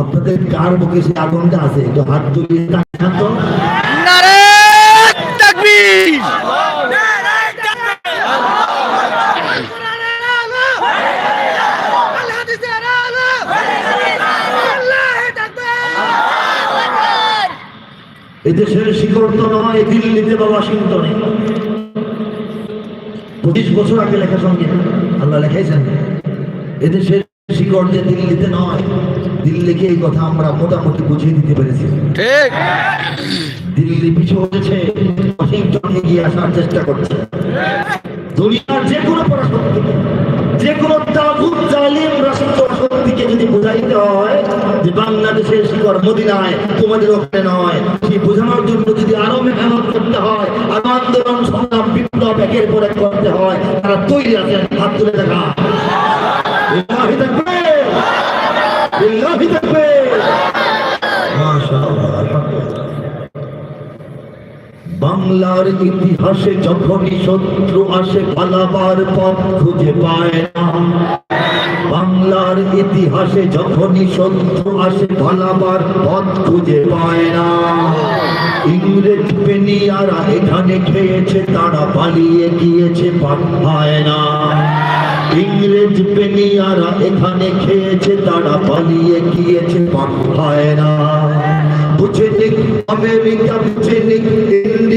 আপনাদের কার বুকে সে আগুনটা আছে? একটু হাত তুলিয়ে দেখান তো। এদেশের শিকড় তো নয় দিল্লিতে বা ওয়াশিংটনে। পঁচিশ বছর আগে লেখা সঙ্গে আল্লাহ লেখাইছেন। এদেশের যে দিল্লিতে নয়। দিল্লিকে এই কথা আমরা মোটামুটি বুঝিয়ে দিতে পেরেছি। ঠিক। দিল্লি পিছু হয়েছে ওয়াশিংটন এগিয়ে আসার চেষ্টা করছে। দুনিয়ার যে কোনো পরাশক্তিকে যে কোনো তাগুত জালিম রাষ্ট্র শক্তিকে যদি বোঝাইতে হয় যে বাংলাদেশের শিকড় মদিনায় তোমাদের ওখানে নয় সেই বোঝানোর জন্য যদি আরও মেহনত করতে হয় আরও আন্দোলন সংগ্রাম বিপ্লব একের পর এক করতে হয় তারা তৈরি আছেন হাত তুলে দেখা। বাংলার ইতিহাসে যখনই শত্রু আসে, পালাবার পথ খুঁজে পায় না। বাংলার ইতিহাসে যখনই শত্রু আসে, পালাবার পথ খুঁজে পায় না। ইংরেজ পেনিয়ারা এখানে খেয়েছে, তারা পালিয়ে গিয়েছে পাঠায় না। ইংরেজ পেনিয়ারা এখানে খেয়েছে, তারা পালিয়ে গিয়েছে পাঠায় না। বুঝে নিক, আমেরিকা বুঝে নিক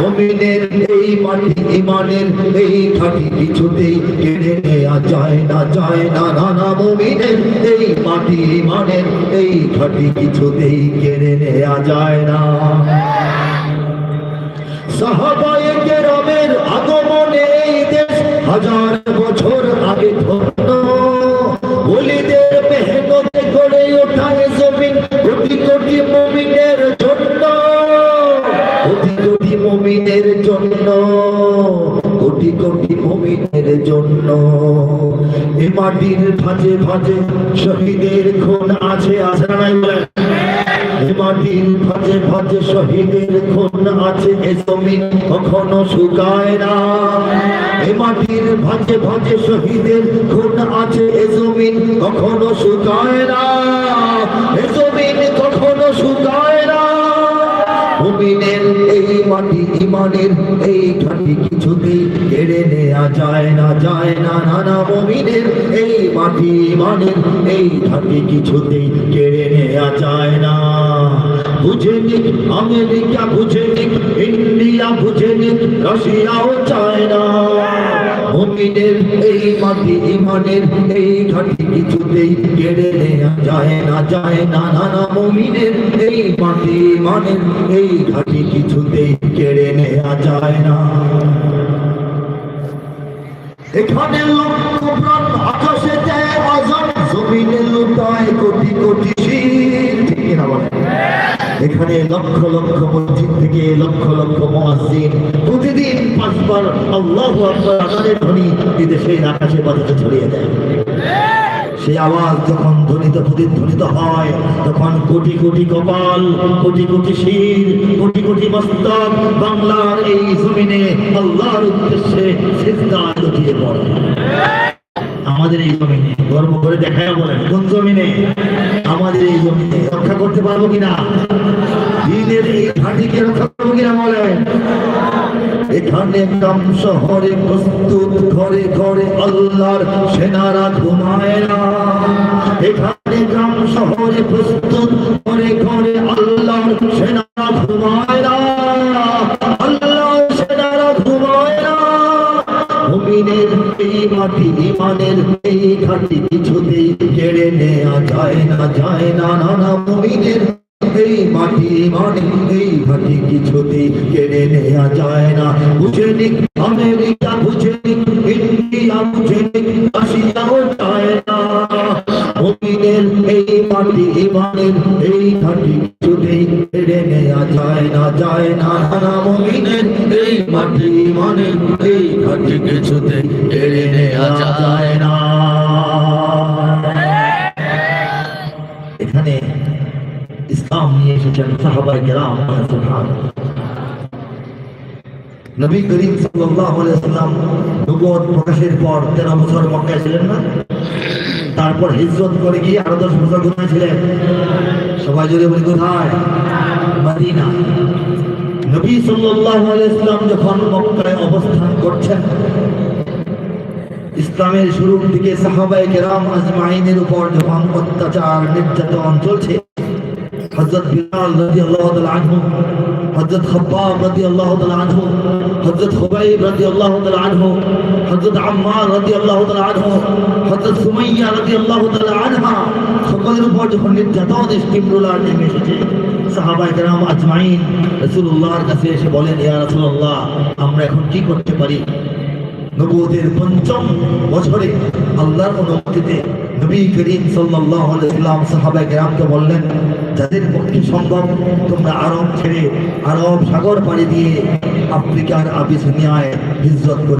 মুমিনের এই মাটি ইমানের এই খাটি কিছুতেই কেড়ে নেওয়া যায় না যায় না নানা মুমিনের এই মাটি ইমানের এই ঘাটি কিছুতেই কেড়ে নেওয়া যায় না। সাহাবায়ে কেরামের আগমনে এই দেশ হাজার ভাজে শহীদের খুন আছে আছে না নাই বলেন? শহীদের খুন আছে, এ জমিন কখনো শুকায় না এ মাটির ভাজে ভাজে শহীদের খুন আছে, এ জমিন কখনো শুকায় না এ জমিন কখনো শুকায় মুমিনের এই মাটি ইমানের, এই ঘাটি কিছুতেই কেড়ে নেয়া যায় না যায় না, নানা মুমিনের। এই মাটি ইমানের, এই ঘাটি কিছুতেই কেড়ে নেয়া যায় না। বুঝে নিক, আমেরিকা বুঝে নিক, ইন্ডিয়া বুঝে নিক, রাশিয়াও চায় না। মুমিনের এই মাটি ইমানের, এই ঘাটি কিছুতেই কেড়ে নেওয়া যায় না যায় না নানা মুমিনের এই মাটি ইমানের, এই ঘাটি কিছুতেই কেড়ে নেওয়া যায় না। এখানে লক্ষ এখানে লক্ষ লক্ষ মসজিদ থেকে লক্ষ লক্ষ মসজিদ প্রতিদিন পাঁচবার আল্লাহ আকবর আজানের ধ্বনি বিদেশের আকাশে বাতাসে ছড়িয়ে দেয়। আওয়াজ যখন ধ্বনিত প্রতিধ্বনিত হয়, তখন কোটি কোটি কপাল, কোটি কোটি শির, কোটি কোটি মস্তক বাংলার এই জমিনে আল্লাহর উদ্দেশ্যে পড়ে। আমাদের এই জমিনে, গর্ব করে দেখায় বলেন, কোন জমিনে? আমাদের এই জমিনে রক্ষা করতে পারব কিনা? দিনের এই ঘাটিকে রক্ষা বলেন? এখানে গ্রাম শহরে প্রস্তুত, ঘরে ঘরে আল্লাহর সেনারা ঘুমায় না। এখানে গ্রাম শহরে প্রস্তুত, ঘরে ঘরে আল্লাহর সেনারা ঘুমায় না। আল্লাহর সেনারা ঘুমায় না। মুমিনের এই মাটি ইমানের এই ঘাটি কিছুতেই কেড়ে নেওয়া যায় না যায় না নানা মুমিনের এই মাটি মানে এই মাটি কিছুতে কেড়ে নেওয়া যায় না। বুঝে নিক আমেরিকা, বুঝে নিক ইন্ডিয়া, বুঝে নিক রাশিয়াও চায় না। মমিনের এই মাটি, ইমানের এই মাটি কিছুতেই কেড়ে নেওয়া যায় না যায় না। না, মমিনের এই মাটি, ইমানের এই মাটি কিছুতেই কেড়ে নেওয়া যায় না। এখানে সাহাবাই সাল্লাম নবুয়ত প্রকাশের পর 13 বছর মক্কায় ছিলেন না? তারপর হিজরত করে গিয়ে আরও দশ বছর কোথায় ছিলেন? সবাই জুড়ে বলি, কোথায়? নবী সাল্লাল্লাহু আলাইহি সাল্লাম যখন মক্কায় অবস্থান করছেন, ইসলামের শুরুর দিকে সাহাবায়ে কেরাম আজমাইনের উপর যখন অত্যাচার, নির্যাতন চলছে হযরত বিলাল রাদিয়াল্লাহু তাআলা আনহু হযরত খাব্বাব রাদিয়াল্লাহু তাআলা আনহু হযরত খুবাইব রাদিয়াল্লাহু তাআলা আনহু হযরত আম্মার রাদিয়াল্লাহু তাআলা আনহু হযরত সুমাইয়া রাদিয়াল্লাহু তাআলা আনহা সকলের উপর যখন নির্যাতন স্টিমরুলার নেমে এসেছে সাহাবায়ে কেরাম আজমাইন রাসূলুল্লাহর কাছে এসে বলেন ইয়া রাসূলুল্লাহ আমরা এখন কি করতে পারি নবুয়তের পঞ্চম বছরে আল্লাহর অনুমতিতে নবী করিম সাল্লাম সাহাবায়ে কেরামকে বললেন, যাদের পক্ষে সম্ভব, তোমরা আরব ছেড়ে আরব সাগর পাড়ি দিয়ে আফ্রিকার আবিসিনিয়ায় হিজরত করে।